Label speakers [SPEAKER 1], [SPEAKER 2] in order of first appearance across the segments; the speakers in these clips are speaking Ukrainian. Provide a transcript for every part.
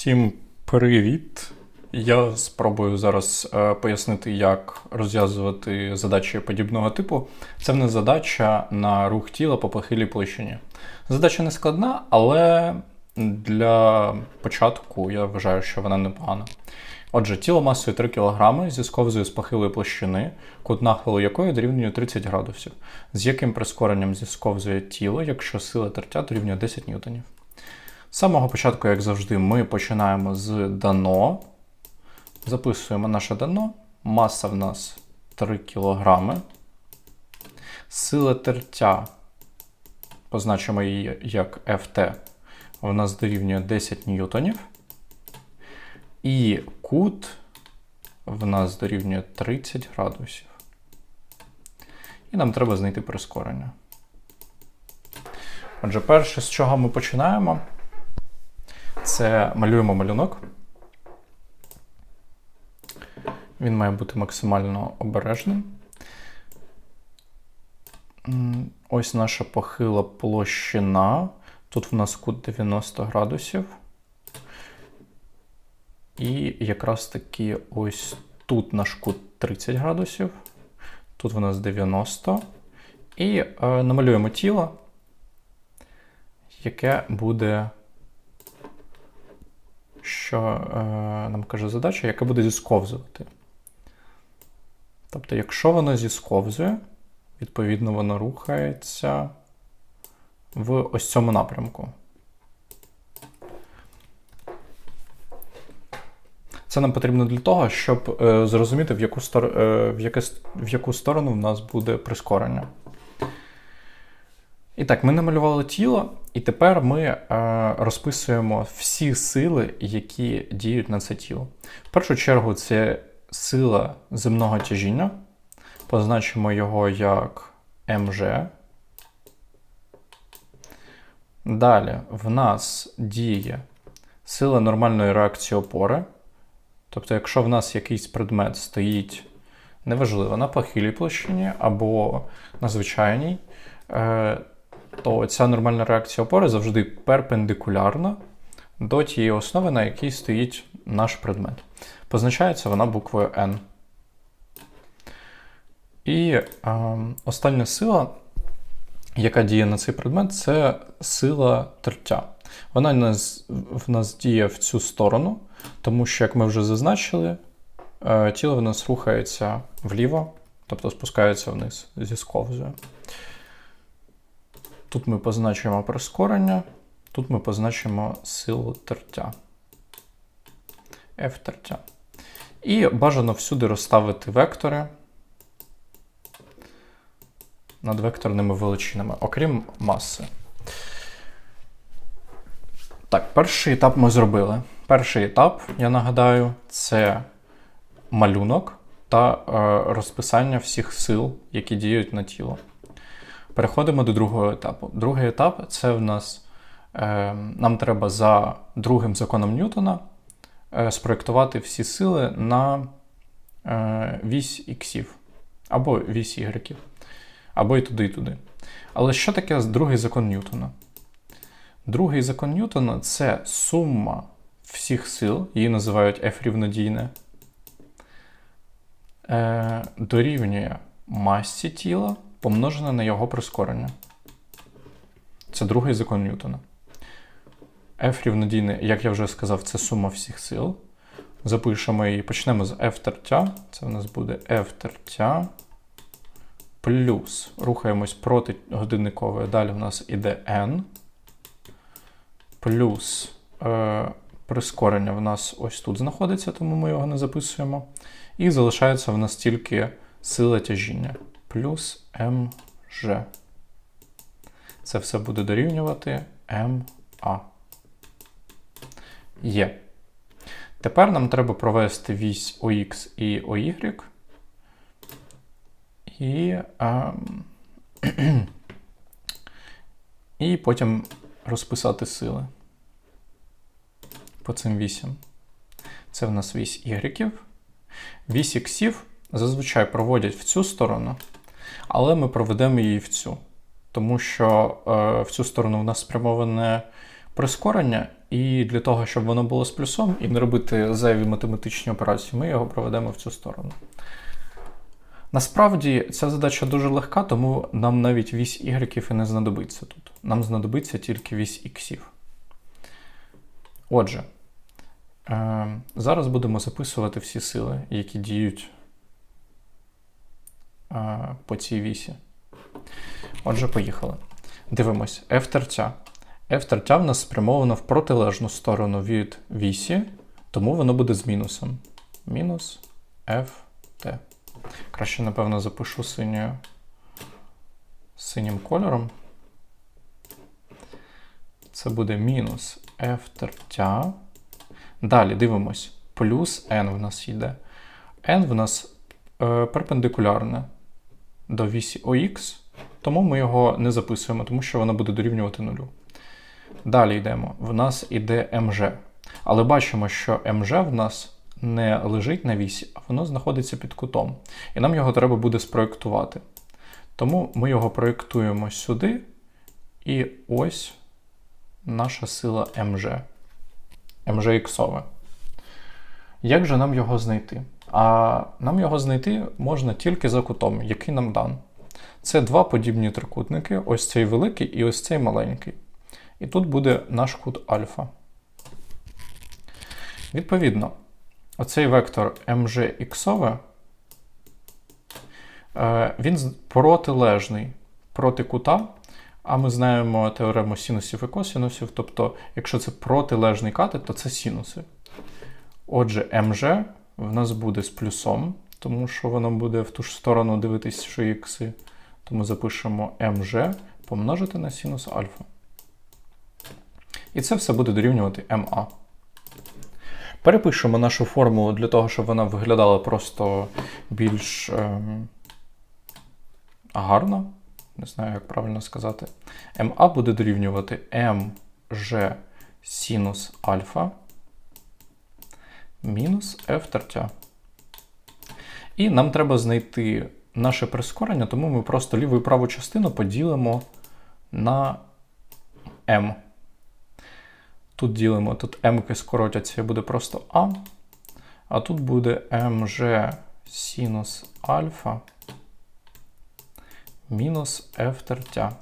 [SPEAKER 1] Всім привіт! Я спробую зараз е, пояснити, як розв'язувати задачі подібного типу. Це в нас задача на рух тіла по похилій площині. Задача не складна, але для початку я вважаю, що вона непогана. Отже, тіло масою 3 кг зісковзує з похилої площини, кут нахилу якої дорівнює 30 градусів. З яким прискоренням зісковзує тіло, якщо сила тертя дорівнює 10 ньютонів. З самого початку, як завжди, ми починаємо з дано. Записуємо наше дано. Маса в нас 3 кг. Сила тертя, позначимо її як FT, у нас дорівнює 10 ньютонів. І кут в нас дорівнює 30 градусів. І нам треба знайти прискорення. Отже, перше, з чого ми починаємо, це малюємо малюнок. Він має бути максимально обережним. Ось наша похила площина. Тут в нас кут 90 градусів. І якраз таки ось тут наш кут 30 градусів. Тут в нас 90. І е, намалюємо тіло, яке буде що е, нам каже задача, яка буде зісковзувати. Тобто, якщо воно зісковзує, відповідно, воно рухається в ось цьому напрямку. Це нам потрібно для того, щоб е, зрозуміти, в яку, стор... е, в, яке... в яку сторону в нас буде прискорення. І так, ми намалювали тіло, і тепер ми е, розписуємо всі сили, які діють на це тіло. В першу чергу, це сила земного тяжіння. Позначимо його як МЖ. Далі в нас діє сила нормальної реакції опори. Тобто, якщо в нас якийсь предмет стоїть неважливо на похилій площині або на звичайній, е, то ця нормальна реакція опори завжди перпендикулярна до тієї основи, на якій стоїть наш предмет. Позначається вона буквою N. І е, остання сила, яка діє на цей предмет, це сила тертя. Вона в нас, в нас діє в цю сторону, тому що, як ми вже зазначили, е, тіло в нас рухається вліво, тобто спускається вниз, зісковзує. Тут ми позначимо прискорення, тут ми позначимо силу тертя. F тертя. І бажано всюди розставити вектори над векторними величинами, окрім маси. Так, перший етап ми зробили. Перший етап, я нагадаю, це малюнок та е, розписання всіх сил, які діють на тіло. Переходимо до другого етапу. Другий етап це в нас е, нам треба за другим законом Ньютона е, спроєктувати всі сили на е, вісь іксів, або вісь ігреків, або і туди, і туди. Але що таке другий закон Ньютона? Другий закон Ньютона це сума всіх сил, її називають F рівнодійне, е, дорівнює масі тіла помножене на його прискорення. Це другий закон Ньютона. F рівнодійне, як я вже сказав, це сума всіх сил. Запишемо її, почнемо з F тертя. Це в нас буде F тертя. Плюс рухаємось проти годинникової. Далі в нас іде N. Плюс е, прискорення в нас ось тут знаходиться, тому ми його не записуємо. І залишається в нас тільки сила тяжіння плюс МЖ. Це все буде дорівнювати МА. Є. Тепер нам треба провести вісь ОХ і ОY. І а, і потім розписати сили по цим вісям. Це в нас вісь Y. Вісь іксів зазвичай проводять в цю сторону, але ми проведемо її в цю. Тому що е, в цю сторону в нас спрямоване прискорення, і для того, щоб воно було з плюсом і не робити зайві математичні операції, ми його проведемо в цю сторону. Насправді ця задача дуже легка, тому нам навіть вісь y і не знадобиться тут. Нам знадобиться тільки вісь іксів. Отже, е, зараз будемо записувати всі сили, які діють по цій вісі. Отже, поїхали. Дивимось, F тертя. F тертя в нас спрямовано в протилежну сторону від вісі, тому воно буде з мінусом. Мінус FT. Краще, напевно, запишу синьою, синім кольором. Це буде мінус F тертя. Далі дивимось. Плюс n в нас йде. n в нас е, перпендикулярне до вісі OX, тому ми його не записуємо, тому що воно буде дорівнювати нулю. Далі йдемо. В нас іде МЖ. Але бачимо, що МЖ в нас не лежить на вісі, а воно знаходиться під кутом. І нам його треба буде спроєктувати. Тому ми його проєктуємо сюди. І ось наша сила МЖ. МЖ. Як же нам його знайти? А нам його знайти можна тільки за кутом, який нам дан. Це два подібні трикутники: ось цей великий і ось цей маленький. І тут буде наш кут альфа. Відповідно, оцей вектор mgx, е, він протилежний проти кута. А ми знаємо теорему синусів і косинусів, тобто, якщо це протилежний катет, то це синуси. Отже, mg в нас буде з плюсом, тому що воно буде в ту ж сторону дивитися, що ікси. Тому запишемо mg помножити на синус альфа. І це все буде дорівнювати МА. Перепишемо нашу формулу для того, щоб вона виглядала просто більш е, гарно. Не знаю, як правильно сказати. МА буде дорівнювати МЖ синус альфа мінус F тертя. І нам треба знайти наше прискорення, тому ми просто ліву і праву частину поділимо на m. Тут ділимо, тут m скоротяться буде просто А. А тут буде mg синус альфа мінус f тертя.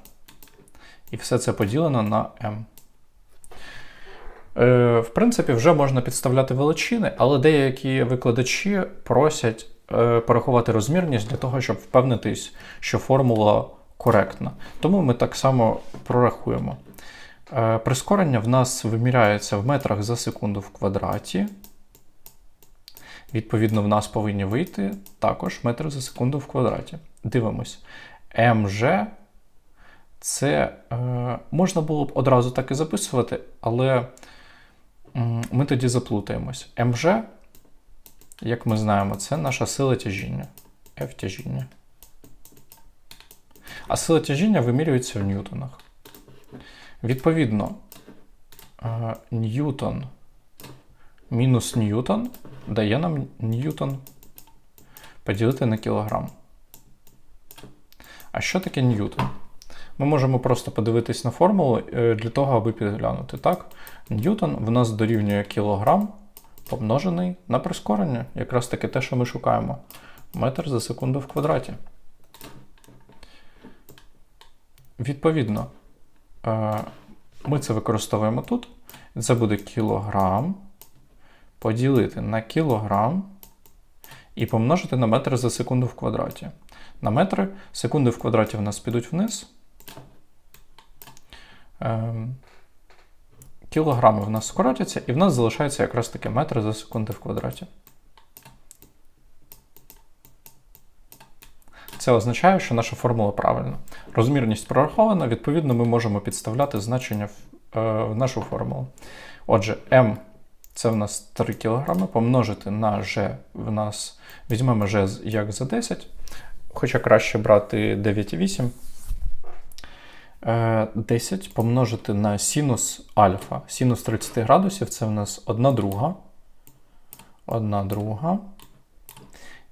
[SPEAKER 1] І все це поділено на m. Е, В принципі, вже можна підставляти величини, але деякі викладачі просять е, порахувати розмірність для того, щоб впевнитись, що формула коректна. Тому ми так само прорахуємо. Е, прискорення в нас виміряється в метрах за секунду в квадраті. Відповідно, в нас повинні вийти також метри за секунду в квадраті. Дивимось. МЖ це е, можна було б одразу так і записувати, але ми тоді заплутаємось. МЖ, як ми знаємо, це наша сила тяжіння. F тяжіння. А сила тяжіння вимірюється в ньютонах. Відповідно, е, ньютон мінус ньютон дає нам ньютон поділити на кілограм. А що таке ньютон? Ми можемо просто подивитись на формулу е, для того, аби підглянути. Так? Ньютон в нас дорівнює кілограм помножений на прискорення. Якраз таки те, що ми шукаємо. Метр за секунду в квадраті. Відповідно, е, ми це використовуємо тут. Це буде кілограм поділити на кілограм і помножити на метр за секунду в квадраті. На метри секунди в квадраті в нас підуть вниз. Ем, кілограми в нас скоротяться, і в нас залишається якраз таки метр за секунду в квадраті. Це означає, що наша формула правильна. Розмірність прорахована, відповідно, ми можемо підставляти значення в, е, в нашу формулу. Отже, m це в нас 3 кг, помножити на g в нас візьмемо g як за 10, хоча краще брати 9,8. 10 е, помножити на синус альфа. Синус 30 градусів це в нас 1 друга. 1 друга.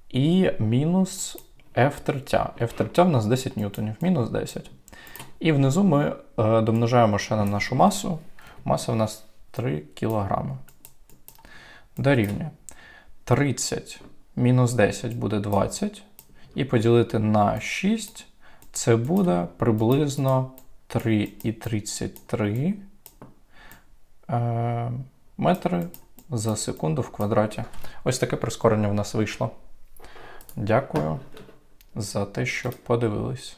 [SPEAKER 1] І мінус F третя. F третя в нас 10 ньютонів, мінус 10. І внизу ми е, домножаємо ще на нашу масу. Маса в нас 3 кілограми. Дорівнює. 30 мінус 10 буде 20. І поділити на 6 це буде приблизно 3,33 е, метри за секунду в квадраті. Ось таке прискорення в нас вийшло. Дякую за те, що подивились.